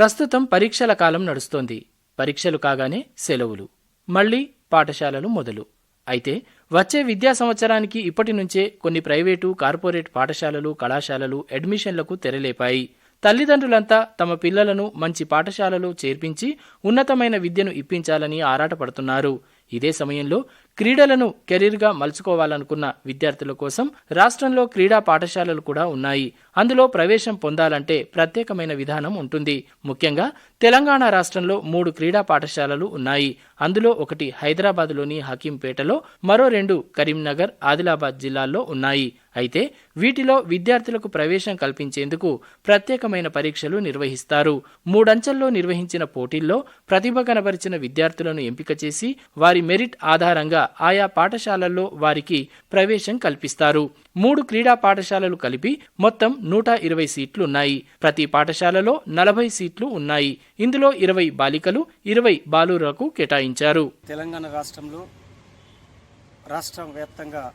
ప్రస్తుతం పరీక్షల కాలం నడుస్తోంది. పరీక్షలు కాగానే సెలవులు. మళ్ళీ పాఠశాలలు మొదలు. అయితే వచ్చే విద్యా సంవత్సరానికి ఇప్పటి నుంచే కొన్ని ప్రైవేటు కార్పొరేట్ పాఠశాలలు కళాశాలలు అడ్మిషన్లకు తెరలేపాయి. తల్లిదండ్రులంతా తమ పిల్లలను మంచి పాఠశాలలో చేర్పించి ఉన్నతమైన విద్యను ఇప్పించాలని ఆరాటపడుతున్నారు. ఇదే సమయంలో క్రీడలను కెరీర్గా మలుచుకోవాలనుకున్న విద్యార్థుల కోసం రాష్ట్రంలో క్రీడా పాఠశాలలు కూడా ఉన్నాయి. అందులో ప్రవేశం పొందాలంటే ప్రత్యేకమైన విధానం ఉంటుంది. ముఖ్యంగా తెలంగాణ రాష్ట్రంలో మూడు క్రీడా పాఠశాలలు ఉన్నాయి. అందులో ఒకటి హైదరాబాద్లోని హకీంపేటలో మరో రెండు కరీంనగర్ ఆదిలాబాద్ జిల్లాల్లో ఉన్నాయి. అయితే వీటిలో విద్యార్థులకు ప్రవేశం కల్పించేందుకు ప్రత్యేకమైన పరీక్షలు నిర్వహిస్తారు. మూడంచెల్లో నిర్వహించిన పోటీల్లో ప్రతిభ కనబరిచిన విద్యార్థులను ఎంపిక చేసి వారి మెరిట్ ఆధారంగా ఆయా పాఠశాలల్లో వారికి ప్రవేశం కల్పిస్తారు. మూడు క్రీడా పాఠశాలలు కలిపి మొత్తం నూట ఇరవై సీట్లున్నాయి ప్రతి పాఠశాలలో నలభై సీట్లు ఉన్నాయి. ఇందులో ఇరవై బాలికలు ఇరవై బాలురకు కేటాయించారు. తెలంగాణ రాష్ట్రంలో రాష్ట్ర వ్యాప్తంగా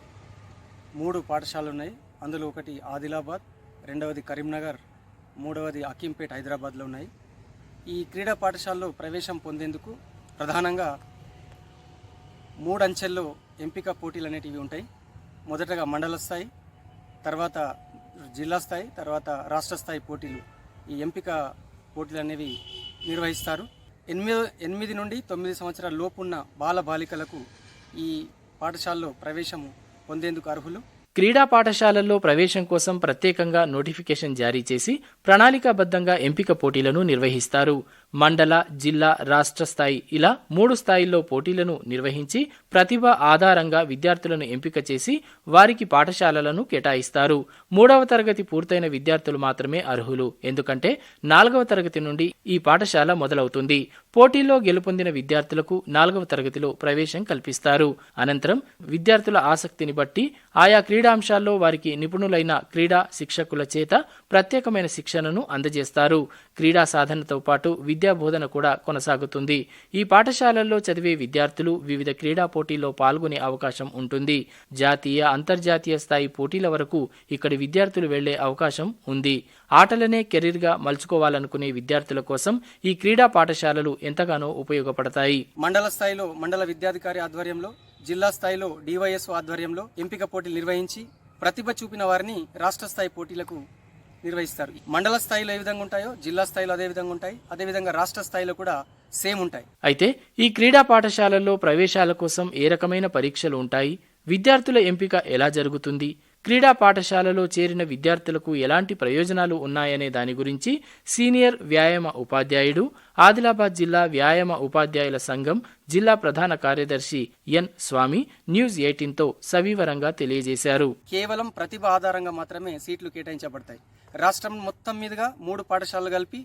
మూడు పాఠశాలలు ఉన్నాయి. అందులో ఒకటి ఆదిలాబాద్ రెండవది కరీంనగర్ మూడవది అకీంపేట్ హైదరాబాద్లో ఉన్నాయి. ఈ క్రీడా పాఠశాలలో ప్రవేశం పొందేందుకు ప్రధానంగా మూడు అంచెల్లో ఎంపిక పోటీలు అనేటివి ఉంటాయి. మొదటగా మండల స్థాయి తర్వాత జిల్లా స్థాయి తర్వాత రాష్ట్ర స్థాయి పోటీలు. ఈ ఎంపిక పోటీలు అనేవి నిర్వహిస్తారు. ఎనిమిది ఎనిమిది నుండి తొమ్మిది సంవత్సరాల లోపున్న బాల బాలికలకు ఈ పాఠశాలలో ప్రవేశం పొందేందుకు అర్హులు. క్రీడా పాఠశాలల్లో ప్రవేశం కోసం ప్రత్యేకంగా నోటిఫికేషన్ జారీ చేసి ప్రణాళికాబద్ధంగా ఎంపిక పోటీలను నిర్వహిస్తారు. మండల జిల్లా రాష్ట్ర స్థాయి ఇలా మూడు స్థాయిల్లో పోటీలను నిర్వహించి ప్రతిభ ఆధారంగా విద్యార్థులను ఎంపిక చేసి వారికి పాఠశాలలను కేటాయిస్తారు. మూడవ తరగతి పూర్తయిన విద్యార్థులు మాత్రమే అర్హులు. ఎందుకంటే నాలుగవ తరగతి నుండి ఈ పాఠశాల మొదలవుతుంది. పోటీల్లో గెలుపొందిన విద్యార్థులకు నాలుగవ తరగతిలో ప్రవేశం కల్పిస్తారు. అనంతరం విద్యార్థుల ఆసక్తిని బట్టి ఆయా క్రీడాంశాల్లో వారికి నిపుణులైన క్రీడా శిక్షకుల చేత ప్రత్యేకమైన శిక్షణను అందజేస్తారు. క్రీడా సాధనతో పాటు విద్యా బోధన కూడా కొనసాగుతుంది. ఈ పాఠశాలల్లో చదివే విద్యార్థులు వివిధ క్రీడా పోటీల్లో పాల్గొనే అవకాశం ఉంటుంది. జాతీయ అంతర్జాతీయ స్థాయి పోటీల వరకు ఇక్కడి విద్యార్థులు వెళ్ళే అవకాశం ఉంది. ఆటలనే కెరీర్గా మలుచుకోవాలనుకునే విద్యార్థుల కోసం ఈ క్రీడా పాఠశాలలు ఎంతగానో ఉపయోగపడతాయి. మండల స్థాయిలో మండల విద్యాధికారి ఆధ్వర్యంలో జిల్లా స్థాయిలో డివైఎస్ ఆధ్వర్యంలో ఎంపిక పోటీలు నిర్వహించి ప్రతిభ చూపిన వారిని రాష్ట్ర స్థాయి పోటీలకు నిర్వహిస్తారు. మండల స్థాయిలో ఏ విధంగా ఉంటాయో జిల్లా స్థాయిలో అదే విధంగా ఉంటాయి. అదేవిధంగా రాష్ట్ర స్థాయిలో కూడా సేమ్ ఉంటాయి. అయితే ఈ క్రీడా పాఠశాలల్లో ప్రవేశాల కోసం ఏ రకమైన పరీక్షలు ఉంటాయి? విద్యార్థుల ఎంపిక ఎలా జరుగుతుంది? క్రీడా పాఠశాలలో చేరిన విద్యార్థులకు ఎలాంటి ప్రయోజనాలు ఉన్నాయనే దాని గురించి సీనియర్ వ్యాయామ ఉపాధ్యాయుడు ఆదిలాబాద్ జిల్లా వ్యాయామ ఉపాధ్యాయుల సంఘం జిల్లా ప్రధాన కార్యదర్శి ఎన్ స్వామి న్యూస్ ఎయిటీన్తో సవివరంగా తెలియజేశారు. కేవలం ప్రతిభ ఆధారంగా మాత్రమే సీట్లు కేటాయించబడతాయి. రాష్ట్రం మొత్తం మీదుగా మూడు పాఠశాలలు కలిపి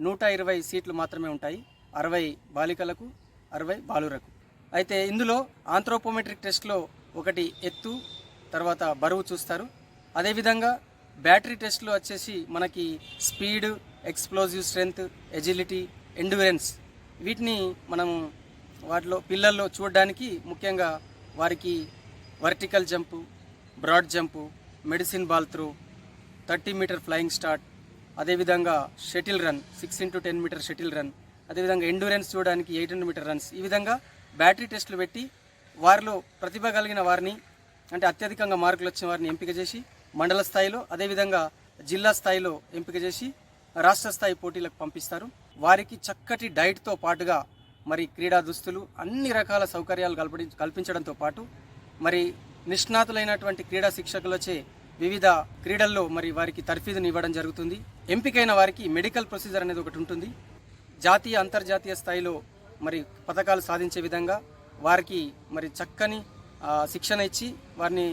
నూట ఇరవై సీట్లు మాత్రమే ఉంటాయి. అరవై బాలికలకు అరవై బాలురకు. అయితే ఇందులో ఆంథ్రోపోమెట్రిక్ టెస్ట్లో ఒకటి ఎత్తు తర్వాత బరువు చూస్తారు. అదేవిధంగా బ్యాటరీ టెస్ట్లు వచ్చేసి మనకి speed explosive strength agility endurance వీటిని మనం వాటిలో పిల్లల్లో చూడడానికి ముఖ్యంగా వారికి vertical jump broad jump medicine ball throw thirty metre flying start అదేవిధంగా shuttle run six into ten metre shuttle run అదేవిధంగా ఎండూరెన్స్ చూడడానికి ఎయిట్ హండ్రెడ్ మీటర్ రన్స్ ఈ విధంగా బ్యాటరీ టెస్టులు పెట్టి వారిలో ప్రతిభ కలిగిన వారిని అంటే అత్యధికంగా మార్కులు వచ్చిన వారిని ఎంపిక చేసి మండల స్థాయిలో అదేవిధంగా జిల్లా స్థాయిలో ఎంపిక చేసి రాష్ట్ర స్థాయి పోటీలకు పంపిస్తారు. వారికి చక్కటి డైట్తో పాటుగా మరి క్రీడా దుస్తులు అన్ని రకాల సౌకర్యాలు కల్పడి కల్పించడంతో పాటు మరి నిష్ణాతులైనటువంటి క్రీడా శిక్షకులచే వివిధ క్రీడల్లో మరి వారికి తర్ఫీదుని ఇవ్వడం జరుగుతుంది. ఎంపికైన వారికి మెడికల్ ప్రొసీజర్ అనేది ఒకటి ఉంటుంది. జాతీయ అంతర్జాతీయ స్థాయిలో మరి పథకాలు సాధించే విధంగా వారికి మరి చక్కని శిక్షణ ఇచ్చి వారిని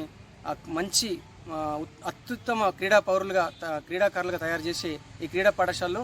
మంచి అత్యుత్తమ క్రీడా పౌరులుగా త- క్రీడాకారులుగా తయారు చేసే ఈ క్రీడా పాఠశాలలో